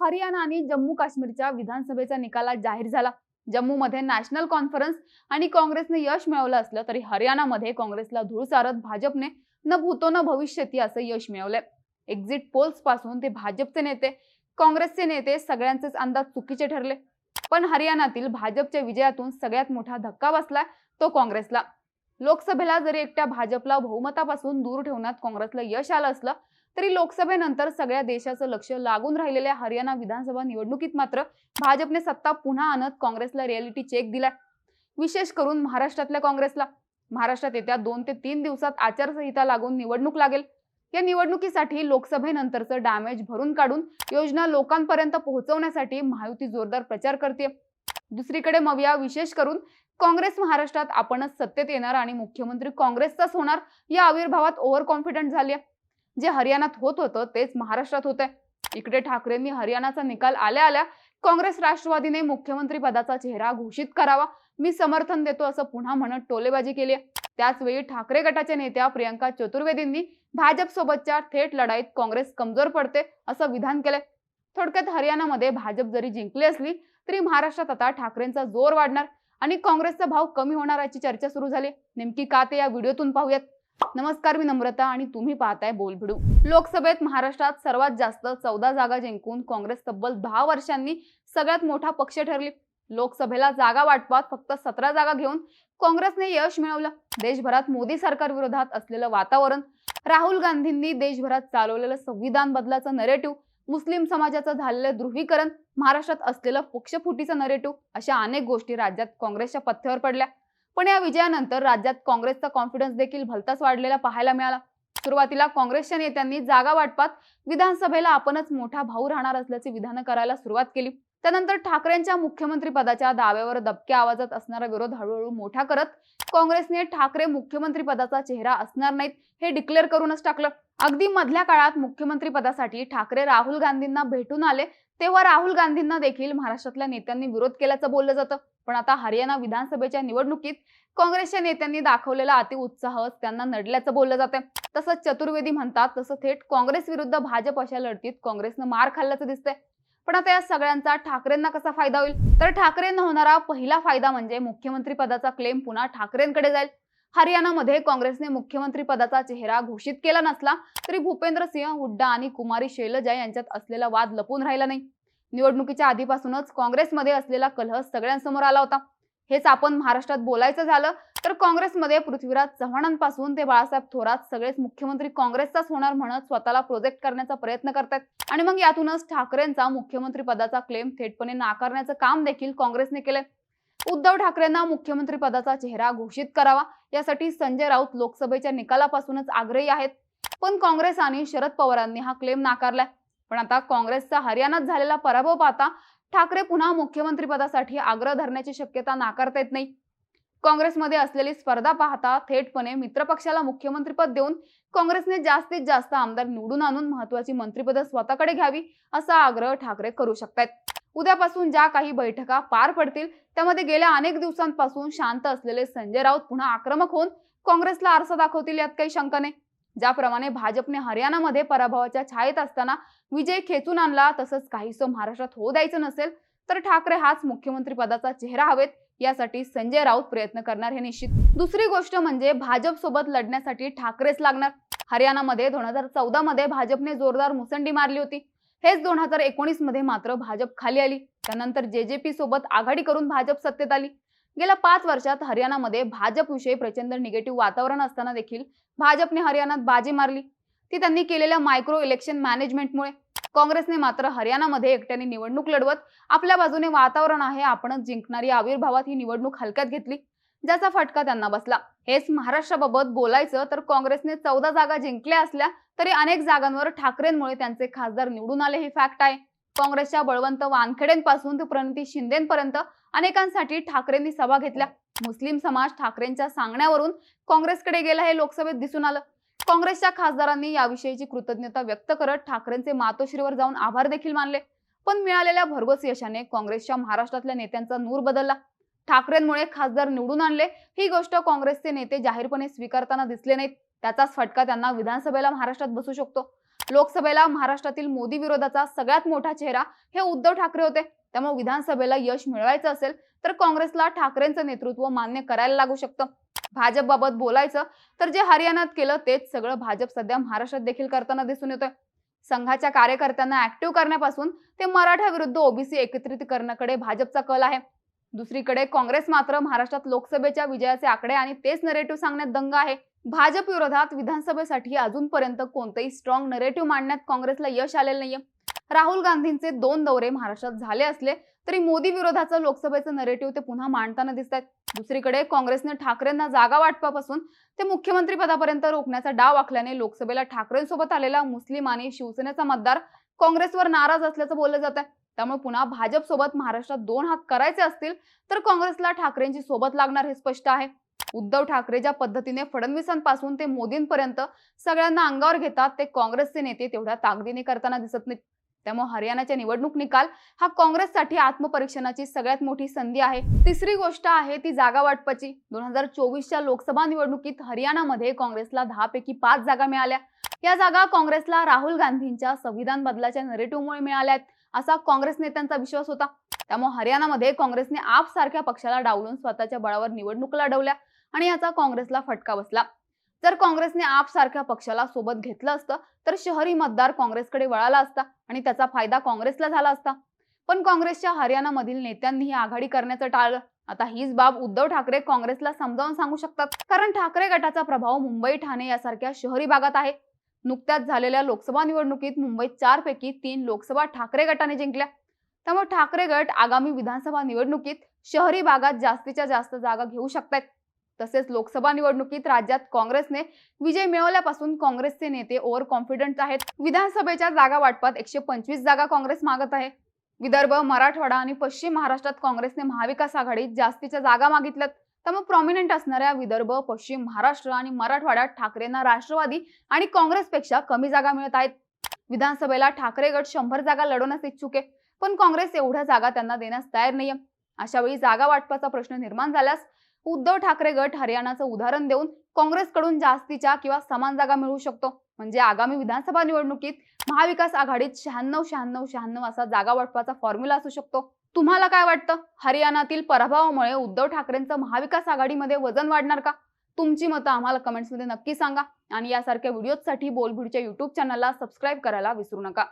हरियाणा आणि जम्मू काश्मीरच्या विधानसभेचा निकाल आज जाहीर झाला. जम्मूमध्ये नॅशनल कॉन्फरन्स आणि काँग्रेसने यश मिळवलं असलं तरी हरियाणामध्ये काँग्रेसला धूळ सारत भाजपने न भूतो न भविष्यती असं यश मिळवलंय. एक्झिट पोल्सपासून ते भाजपचे नेते काँग्रेसचे नेते सगळ्यांचेच अंदाज चुकीचे ठरले. पण हरियाणातील भाजपच्या विजयातून सगळ्यात मोठा धक्का बसलाय तो काँग्रेसला. लोकसभेला जरी एकट्या भाजपला बहुमतापासून दूर ठेवण्यात काँग्रेसला यश आलं असलं तरी लोकसभेनंतर सगळ्या देशाचं लक्ष लागून राहिलेल्या हरियाणा विधानसभा निवडणुकीत मात्र भाजपने सत्ता पुन्हा आणत काँग्रेसला रियालिटी चेक दिलाय. विशेष करून महाराष्ट्रातल्या काँग्रेसला. महाराष्ट्रात येत्या दोन ते तीन दिवसात आचारसंहिता लागून निवडणूक लागेल. या निवडणुकीसाठी लोकसभेनंतरचं डॅमेज भरून काढून योजना लोकांपर्यंत पोहोचवण्यासाठी महायुती जोरदार प्रचार करते दुसरीकडे मविया विशेष करून काँग्रेस महाराष्ट्रात आपणच सत्तेत येणार आणि मुख्यमंत्री काँग्रेसचाच होणार या आविर्भावात ओव्हर कॉन्फिडंट झाली आहे. जे हरियाणात होत होतं तेच महाराष्ट्रात होत आहे इकडे ठाकरेंनी हरियाणाचा निकाल आल्या आल्या काँग्रेस राष्ट्रवादीने मुख्यमंत्री पदाचा चेहरा घोषित करावा. मी समर्थन देतो असं पुन्हा म्हणत टोलेबाजी केली त्याचवेळी ठाकरे गटाच्या नेत्या प्रियंका चतुर्वेदींनी भाजप सोबतच्या थेट लढाईत काँग्रेस कमजोर पडते असं विधान केलंय. थोडक्यात हरियाणामध्ये भाजप जरी जिंकली असली तरी महाराष्ट्रात आता ठाकरेंचा जोर वाढणार आणि काँग्रेसचा भाव कमी होणार याची चर्चा सुरू झाली. नेमकी का ते या व्हिडिओतून पाहूयात. नमस्कार मी नम्रता आणि तुम्ही पाहताय बोलभिडू लोकसभेत महाराष्ट्रात सर्वात जास्त चौदा जागा जिंकून काँग्रेस तब्बल दहा वर्षांनी सगळ्यात मोठा पक्ष ठरली. लोकसभेला जागा वाटपात फक्त सतरा जागा घेऊन काँग्रेसने यश मिळवलं. देशभरात मोदी सरकार विरोधात असलेलं वातावरण राहुल गांधींनी देशभरात चालवलेलं संविधान बदलाचं नरेटिव्ह मुस्लिम समाजाचं झालेलं ध्रुवीकरण महाराष्ट्रात असलेलं पक्षफुटीचं नरेटिव्ह अशा अनेक गोष्टी राज्यात काँग्रेसच्या पथ्यावर पडल्या. पण या विजयानंतर राज्यात काँग्रेसचा कॉन्फिडन्स देखील भलताच वाढलेला पाहायला मिळाला. सुरुवातीला काँग्रेसच्या नेत्यांनी जागा वाटपात विधानसभेला आपणच मोठा भाऊ राहणार असल्याची विधानं करायला सुरुवात केली. त्यानंतर ठाकरेंच्या मुख्यमंत्री पदाच्या दाव्यावर दबक्या आवाजात असणारा विरोध हळूहळू मोठा करत काँग्रेसने ठाकरे मुख्यमंत्री पदाचा चेहरा असणार नाहीत हे डिक्लेअर करूनच टाकलं. अगदी मधल्या काळात मुख्यमंत्री पदासाठी ठाकरे राहुल गांधींना भेटून आले तेव्हा राहुल गांधींना देखील महाराष्ट्रातल्या नेत्यांनी विरोध केल्याचं बोललं जातं. पण आता हरियाणा विधानसभेच्या निवडणुकीत काँग्रेसच्या नेत्यांनी दाखवलेला अतिउत्साह त्यांना नडल्याचं बोललं जातं तसंच चतुर्वेदी म्हणतात तसं थेट काँग्रेस विरुद्ध भाजप अशा लढतीत काँग्रेसनं मार खाल्ल्याचं दिसतंय. पण आता या सगळ्यांचा ठाकरेंना कसा फायदा होईल? तर ठाकरेंना होणारा पहिला फायदा म्हणजे मुख्यमंत्री पदाचा क्लेम पुन्हा ठाकरेंकडे जाईल. हरियाणामध्ये काँग्रेसने मुख्यमंत्री पदाचा चेहरा घोषित केला नसला तरी भूपेंद्र सिंह हुड्डा आणि कुमारी शैलजा यांच्यात असलेला वाद लपून राहिला नाही. निवडणुकीच्या आधीपासूनच काँग्रेसमध्ये असलेला कलह सगळ्यांसमोर आला होता. हेच आपण महाराष्ट्रात बोलायचं झालं तर काँग्रेसमध्ये पृथ्वीराज चव्हाणांपासून ते बाळासाहेब थोरात सगळेच मुख्यमंत्री काँग्रेसचाच होणार म्हणत स्वतःला प्रोजेक्ट करण्याचा प्रयत्न करतात आणि मग यातूनच ठाकरेंचा मुख्यमंत्री पदाचा क्लेम थेटपणे नाकारण्याचं काम देखील काँग्रेसने केलंय. उद्धव ठाकरेंना मुख्यमंत्री पदाचा चेहरा घोषित करावा यासाठी संजय राऊत लोकसभेच्या निकालापासूनच आग्रही आहेत. पण काँग्रेस आणि शरद पवारांनी हा क्लेम नाकारलाय. पण आता काँग्रेसचा हरियाणात झालेला पराभव पाहता ठाकरे पुन्हा मुख्यमंत्रीपदासाठी आग्रह धरण्याची शक्यता नाकारता येत नाही. काँग्रेसमध्ये असलेली स्पर्धा पाहता थेटपणे मित्रपक्षाला मुख्यमंत्रीपद देऊन काँग्रेसने जास्तीत जास्त आमदार निवडून आणून महत्वाची मंत्रिपद स्वतःकडे घ्यावी असा आग्रह ठाकरे करू शकतात उद्यापासून ज्या काही बैठका पार पडतील त्यामध्ये गेल्या अनेक दिवसांपासून शांत असलेले संजय राऊत पुन्हा आक्रमक होऊन काँग्रेसला आरसा दाखवतील यात काही शंका नाही. ज्याप्रमाणे भाजपने हरियाणामध्ये पराभवाच्या छायेत असताना विजय खेचून आणला तसंच काहीसं महाराष्ट्रात होऊ द्यायचं नसेल तर ठाकरे हाच मुख्यमंत्री पदाचा चेहरा हवेत यासाठी संजय राऊत प्रयत्न करणार हे निश्चित. दुसरी गोष्ट म्हणजे भाजप सोबत लढण्यासाठी ठाकरेच लागणार. हरियाणामध्ये दोन हजार चौदा मध्ये भाजपने जोरदार मुसंडी मारली होती. हेच दोन हजार एकोणीसमध्ये मात्र भाजप खाली आली. त्यानंतर जेजेपी सोबत आघाडी करून भाजप सत्तेत आली. गेल्या पाच वर्षात हरियाणामध्ये भाजपविषयी प्रचंड निगेटिव्ह वातावरण असताना देखील भाजपने हरियाणात बाजी मारली. ती त्यांनी केलेल्या मायक्रो इलेक्शन मॅनेजमेंटमुळे काँग्रेसने मात्र हरियाणामध्ये एकट्याने निवडणूक लढवत आपल्या बाजूने वातावरण आहे आपणच जिंकणारी आविर्भावात ही निवडणूक हलक्यात घेतली. ज्याचा फटका त्यांना बसला. हेच महाराष्ट्राबाबत बोलायचं तर काँग्रेसने चौदा जागा जिंकल्या असल्या तरी अनेक जागांवर ठाकरेंमुळे त्यांचे खासदार निवडून आले हे फॅक्ट आहे. काँग्रेसच्या बळवंत वानखेडेंपासून ते प्रणिती शिंदेपर्यंत अनेकांसाठी ठाकरेंनी सभा घेतल्या. मुस्लिम समाज ठाकरेंच्या सांगण्यावरून काँग्रेसकडे गेला हे लोकसभेत दिसून आलं. काँग्रेसच्या खासदारांनी याविषयीची कृतज्ञता व्यक्त करत ठाकरेंचे मातोश्रीवर जाऊन आभार देखील मानले. पण मिळालेल्या भरघोस यशाने काँग्रेसच्या महाराष्ट्रातल्या नेत्यांचा नूर बदलला. ठाकरेंमुळे खासदार निवडून आणले ही गोष्ट काँग्रेसचे नेते जाहीरपणे स्वीकारताना दिसले नाहीत. त्याचाच फटका त्यांना विधानसभेला महाराष्ट्रात बसू शकतो. लोकसभेला महाराष्ट्रातील मोदी विरोधाचा सगळ्यात मोठा चेहरा हे उद्धव ठाकरे होते. त्यामुळे विधानसभेला यश मिळवायचं असेल तर काँग्रेसला ठाकरेंचं नेतृत्व मान्य करायला लागू शकतं. भाजपबाबत बोलायचं तर जे हरियाणात केलं तेच सगळं भाजप सध्या महाराष्ट्रात देखील करताना दिसून येतोय. संघाच्या कार्यकर्त्यांना ऍक्टिव्ह करण्यापासून ते मराठा विरुद्ध ओबीसी एकत्रित करण्याकडे भाजपचा कल आहे. दुसरीकडे काँग्रेस मात्र महाराष्ट्रात लोकसभेच्या विजयाचे आकडे आणि तेच नरेटिव्ह सांगण्यात दंग आहे. भाजप विरोधात विधानसभेसाठी अजूनपर्यंत कोणतेही स्ट्रॉंग नरेटिव्ह मांडण्यात काँग्रेसला यश आलेलं नाहीये. राहुल गांधींचे दोन दौरे महाराष्ट्रात झाले असले तरी मोदी विरोधाचं लोकसभेचं नरेटिव्ह ते पुन्हा मांडताना दिसत आहेत दुसरीकडे काँग्रेसने ठाकरेंना जागा वाटपापासून ते मुख्यमंत्री पदापर्यंत रोखण्याचा डाव आखल्याने लोकसभेला ठाकरेंसोबत आलेला मुस्लिम आणि शिवसेनेचा मतदार काँग्रेसवर नाराज असल्याचं बोललं जात आहे त्यामुळे पुन्हा भाजपसोबत महाराष्ट्रात दोन हात करायचे असतील तर काँग्रेसला ठाकरेंची सोबत लागणार हे स्पष्ट आहे. उद्धव ठाकरे ज्या पद्धतीने फडणवीसांपासून ते मोदींपर्यंत सगळ्यांना अंगावर घेतात ते काँग्रेसचे नेते तेवढ्या ताकदीने करताना दिसत नाहीत. त्यामुळे हरियाणाच्या निवडणूक निकाल हा काँग्रेससाठी आत्मपरीक्षणाची सगळ्यात मोठी संधी आहे. तिसरी गोष्ट आहे ती जागा वाटपाची. दोन हजार चोवीसच्या लोकसभा निवडणुकीत हरियाणामध्ये काँग्रेसला दहा पैकी पाच जागा मिळाल्या. या जागा काँग्रेसला राहुल गांधींच्या संविधान बदलाच्या नरेटिव्हमुळे मिळाल्या आहेत असा काँग्रेस नेत्यांचा विश्वास होता. त्यामुळे हरियाणामध्ये काँग्रेसने आप सारख्या पक्षाला डावलून स्वतःच्या बळावर निवडणूक लढवल्या आणि याचा काँग्रेसला फटका बसला. जर काँग्रेसने आप सारख्या पक्षाला सोबत घेतलं असतं तर शहरी मतदार काँग्रेसकडे वळाला असता आणि त्याचा फायदा काँग्रेसला झाला असता. पण काँग्रेसच्या हरियाणामधील नेत्यांनी ही आघाडी करण्याचं टाळलं. आता हीच बाब उद्धव ठाकरे काँग्रेसला समजावून सांगू शकतात. कारण ठाकरे गटाचा प्रभाव मुंबई ठाणे यासारख्या शहरी भागात आहे. नुकत्याच झालेल्या लोकसभा निवडणुकीत मुंबईत चार पैकी तीन लोकसभा ठाकरे गटाने जिंकल्या. त्यामुळे ठाकरे गट आगामी विधानसभा निवडणुकीत शहरी भागात जास्तीच्या जास्त जागा घेऊ शकतात तसेच लोकसभा निवडणुकीत राज्यात काँग्रेसने विजय मिळवल्यापासून काँग्रेसचे नेते ओव्हर कॉन्फिडंट आहेत. विधानसभेच्या जागा वाटपात एकशे पंचवीस जागा काँग्रेस मागत आहे. विदर्भ मराठवाडा आणि पश्चिम महाराष्ट्रात काँग्रेसने महाविकास आघाडीत जास्तीच्या जागा मागितल्यात. त्यामुळे प्रॉमिनंट असणाऱ्या विदर्भ पश्चिम महाराष्ट्र आणि मराठवाड्यात ठाकरेंना राष्ट्रवादी आणि काँग्रेसपेक्षा कमी जागा मिळत आहेत. विधानसभेला ठाकरे गट शंभर जागा लढवण्यास इच्छुक आहे. पण काँग्रेस एवढ्या जागा त्यांना देण्यास तयार नाहीये. अशा वेळी जागा वाटपाचा प्रश्न निर्माण झाल्यास उद्धव ठाकरे गट हरियाणाचं उदाहरण देऊन काँग्रेसकडून जास्तीच्या किंवा समान जागा मिळवू शकतो. म्हणजे आगामी विधानसभा निवडणुकीत महाविकास आघाडीत शहाण्णव शहाण्णव शहाण्णव असा जागा वाटपाचा फॉर्म्युला असू शकतो. तुम्हाला काय वाटतं? हरियाणातील पराभवामुळे उद्धव ठाकरेंचं महाविकास आघाडीमध्ये वजन वाढणार का? तुमची मतं आम्हाला कमेंट्समध्ये नक्की सांगा. आणि यासारख्या व्हिडिओजसाठी बोलभिडच्या युट्यूब चॅनलला सबस्क्राईब करायला विसरू नका.